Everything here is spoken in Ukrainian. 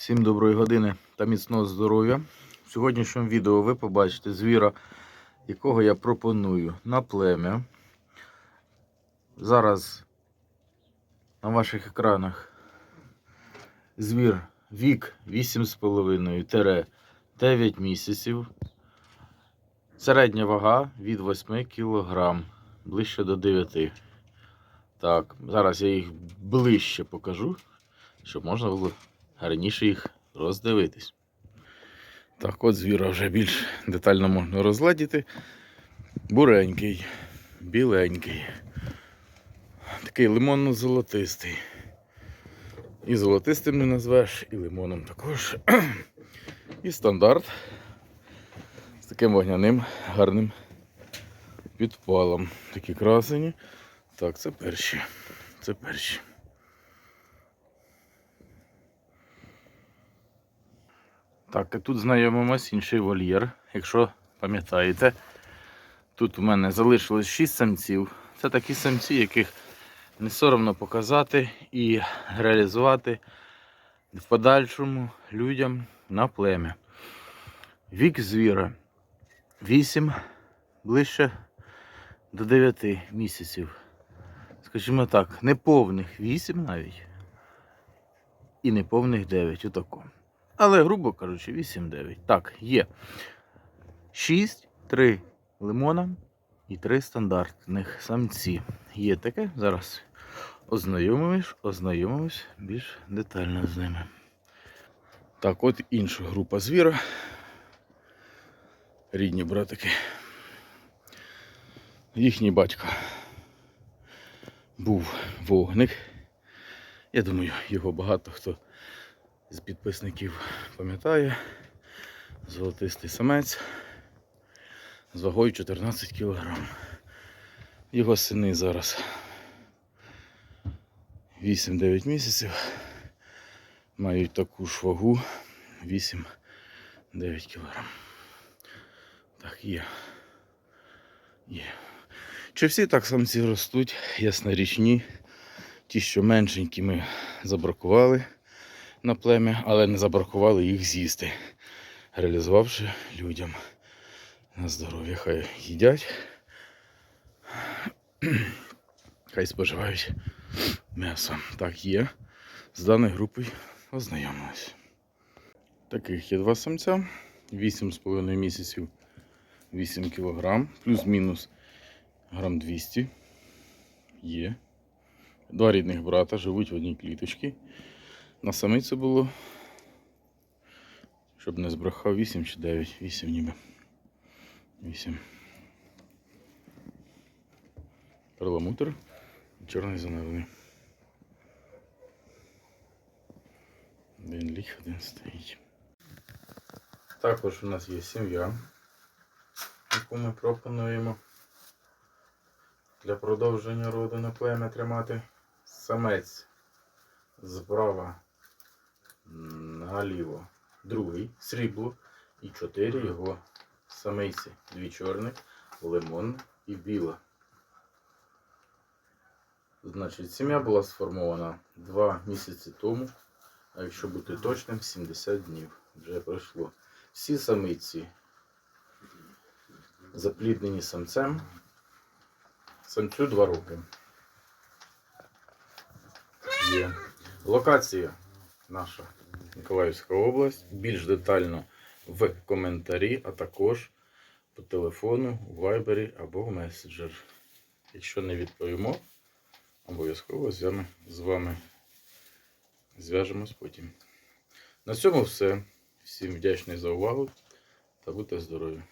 Всім доброї години та міцного здоров'я. В сьогоднішньому відео ви побачите звіра, якого я пропоную на плем'я. Зараз на ваших екранах звір вік 8,5-9 місяців. Середня вага від 8 кг, ближче до 9. Так, зараз я їх ближче покажу, щоб можна було гарніше їх роздивитись. Так, от звіра вже більш детально можна розгладіти. Буренький, біленький, такий лимонно-золотистий. І золотистим не назвеш, і лимоном також. І стандарт з таким вогняним гарним підпалом. Такі красені. Так, це перші. Це перші. Так, і тут знайомимось інший вольєр. Якщо пам'ятаєте, тут у мене залишилось 6 самців. Це такі самці, яких не соромно показати і реалізувати в подальшому людям на плем'я. Вік звіра 8, ближче до 9 місяців. Скажімо так, неповних 8 навіть. І неповних 9. Отако. Але, грубо кажучи, 8-9. Так, є 6, 3 лимона і 3 стандартних самці. Є таке. Зараз ознайомимось, ознайомимось більш детально з ними. Так, от інша група звіра. Рідні братики. Їхній батько був вогник. Я думаю, його багато хто з підписників пам'ятає. Золотистий самець з вагою 14 кг. Його сини зараз 8-9 місяців. Мають таку ж вагу 8-9 кг. Так, є. Є. Чи всі так самці ростуть? Ясна річ, ні. Ті, що меншенькі ми забракували на плем'я, але не забракували їх з'їсти, реалізувавши людям на здоров'я. Хай їдять, хай споживають м'ясо. Так є. З даною групою ознайомились. Таких є два самця, 8,5 місяців, 8 кг, плюс-мінус грам 200 є. Два рідних брата живуть в одній кліточці. На самиці було, щоб не збрехав 8 чи 9, 8 ніби. 8. Перламутр і чорний занавлений. Один ліг, один стоїть. Також у нас є сім'я, яку ми пропонуємо для продовження роду на плем'я тримати. Самець справа наліво другий срібло і чотири його самиці. Дві чорних, лимон і біла. Значить, сім'я була сформована два місяці тому, а якщо бути точним, 70 днів вже пройшло. Всі самиці запліднені самцем. Самцю 2 роки. Є. Локація наша Миколаївська область. Більш детально в коментарі, а також по телефону, в вайбері або в меседжер. Якщо не відповімо, обов'язково з вами, зв'яжемось потім. На цьому все. Всім вдячний за увагу та будьте здорові!